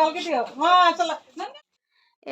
डाल के दियो हाँ चला।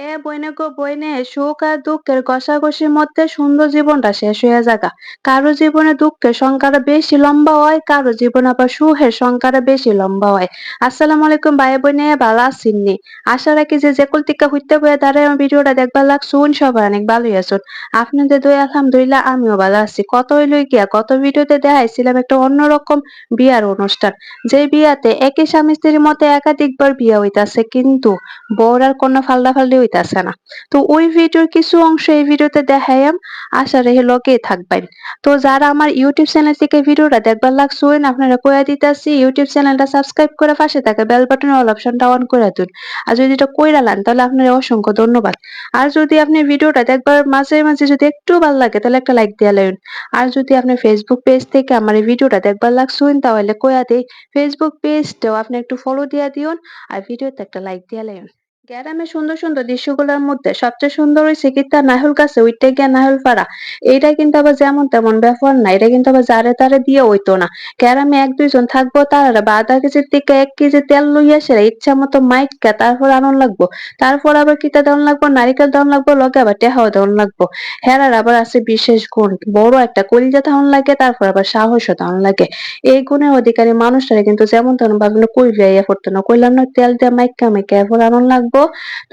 এ বইনে গো বইনে সুখ আর দুঃখের ঘষাঘষির মধ্যে সুন্দর জীবনটা শেষ হয়ে যাগা। কারও জীবনে দুঃখের সংখ্যাটা বেশি লম্বা হয়, কারও জীবনে আবার সুখের সংখ্যাটা বেশি লম্বা হয়। আসসালামু আলাইকুম ভাই বোনে, ভালো আছেননি আশা রাখি যে যে কুল টিকা হইতে বয়ে দাঁড়ায় আমার ভিডিওটা দেখবার লাগছুন সবাই অনেক ভালোই আছেন। আপনাদের দই আলহামদুলিল্লাহ, আমিও ভালো আছি। কত হইল গিয়া, কত ভিডিওতে দেখাইছিলাম একটা অন্যরকম বিয়ার অনুষ্ঠান। যে বিয়াতে একই স্বামী স্ত্রীর মধ্যে একাধিকবার বিয়া হইতাছে, কিন্তু বউর আর কোনো ফাল্লা ফাল্লি হইতাছে না। তো ওই ভিডিওর কিছু অংশ এই ভিডিওতে দেখাইম আশা রেহে লগে থাকবেন। তো যারা আমার ইউটিউব চ্যানেল থেকে ভিডিওটা দেখবার লাগছুন আপনারা কইয়া দিতাছি ইউটিউব চ্যানেলটা সাবস্ক্রাইব করে পাশে থাকা বেল বাটনের অল অপশনটা অন করে দিন। আর যদি এটা কইরা লান, তাহলে আপনার অসংখ্য ধন্যবাদ। আর যদি আপনি ভিডিওটা দেখবার মাঝে মাঝে যদি একটু ভালো লাগে, তাহলে একটা লাইক দিয়ে লাইন। আর যদি আপনি ফেসবুক পেজ থেকে আমার এই ভিডিওটা দেখবার লাগছুন তাহলে কইয়া দেই ফেসবুক পেজটাও আপনি একটু ফলো দিয়া দিউন আর ভিডিওতে একটা লাইক দিয়া লাইন। গ্রামের সুন্দর সুন্দর দৃশ্যগুলোর মধ্যে সবচেয়ে সুন্দর কি তার নাহল গাছে উইটে গিয়া নাহল পাড়া। এইটা কিন্তু আবার যেমন তেমন ব্যাপার না, এটা কিন্তু আবার যারে তারে দিয়ে হইতো না। গ্রামে এক দুইজন থাকব তারা বা আধা কেজির থেকে এক কেজি তেল লইয়া সেরা ইচ্ছা মতো মাইকা তারপর আনন্দ লাগবো। তারপর আবার কিতা দেওয়ান লাগবো, নারিকেল দেওয়ান লাগবো, লগে আবার টেহাও দেওয়ান লাগবো। হেরার আবার আছে বিশেষ গুণ, বড় একটা কলিজা ধান লাগে, তারপর আবার সাহসও ধান লাগে। এই গুণের অধিকারী মানুষটারে কিন্তু যেমন তেমন ভাবে কইলে ইয়া করতো না, কইলাম না তেল দিয়ে মাইকা মাইকা এরপর আনন লাগবো।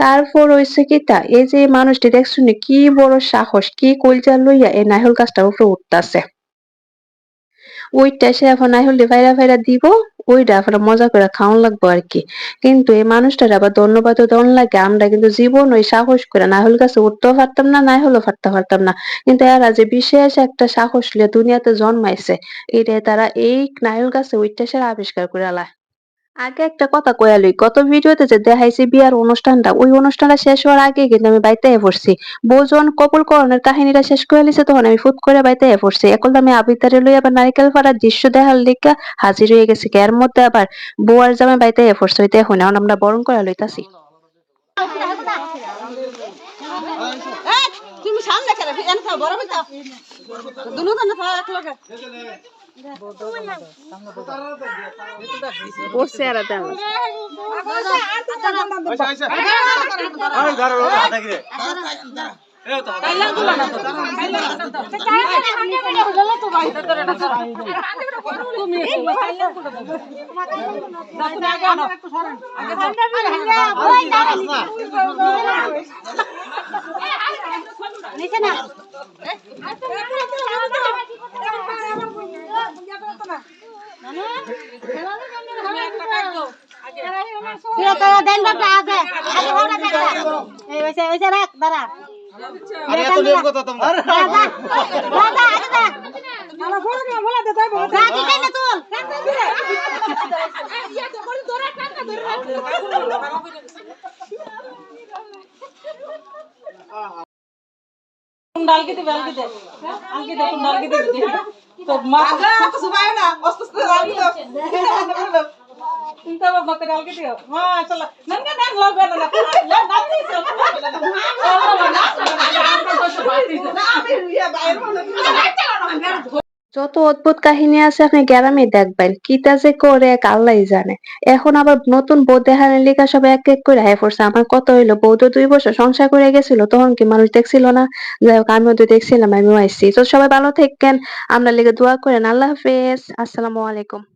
তারপর হইছে কি তা, এই যে মানুষটি দেখছুনি কি বড় সাহস, কি কলজা লইয়া এই নাহল গাছটার উপরে উঠতাছে। ওইটা সে এখন নাহল ভাইরা ভাইরা দিব, ওইটা এখন মজা করে খাওয়ান লাগবো আর কি। কিন্তু এই মানুষটার আবার ধন্যবাদ দন লাগে, আমরা কিন্তু জীবন ওই সাহস করে নাহল গাছে উঠতেও পারতাম না নাহলও ফাটতে পারতাম না। কিন্তু এরা যে বিশেষ একটা সাহস লিয়ে দুনিয়াতে জন্মাইছে, এটাই তারা এই নাহল গাছে ওইটা সে আবিষ্কার করে আলা আগে একটা কথা কইয়া লই, গত ভিডিওতে যে দেখাইছি বিয়ার অনুষ্ঠানটা, ওই অনুষ্ঠানটা শেষ হওয়ার আগে কিন্তু আমি বাইতে পড়ছি। বৌজন কপল করণের কাহিনীটা শেষ করে লিছে তখন আমি ফুট করে বাইতে পড়ছি। এখন আমি আবিতারে লই আবার নারিকেল ফাড়ার দৃশ্য দেখার লিখা হাজির হয়ে গেছি এর মধ্যে আবার বউ আর জামাই বাইতে পড়ছে ওই দেখুন এখন আমরা বরণ করে লইতাছি। তুমি সামনে বড় পড়ছে আর তেমন তুমি আগে আনো আরে এত লেট কথা তোমরা ডালকে দে ডালকে দে আলকে দে কোন ডালকে দে তো মা তো সুবাই না অস্ত অস্ত ডালকে নাতি সব না আমি ইয়া বাইরে হলো যত অদ্ভুত কাহিনী আছে আপনি গ্রামে দেখবেন কিতা যে করে এক আল্লাহ জানে এখন আবার নতুন বউ দেখানোর লিখা সব এক এক করে হাই পড়ছে আমার কত হইল বউ তো দুই বছর সংসার করে গেছিল তখন কি মানুষ দেখছিল না যাই হোক আমিও তো দেখছিলাম আমিও আইসি তো সবাই ভালো থাকেন আমরা লিখে দোয়া করেন আল্লাহ হাফেজ আসসালামু আলাইকুম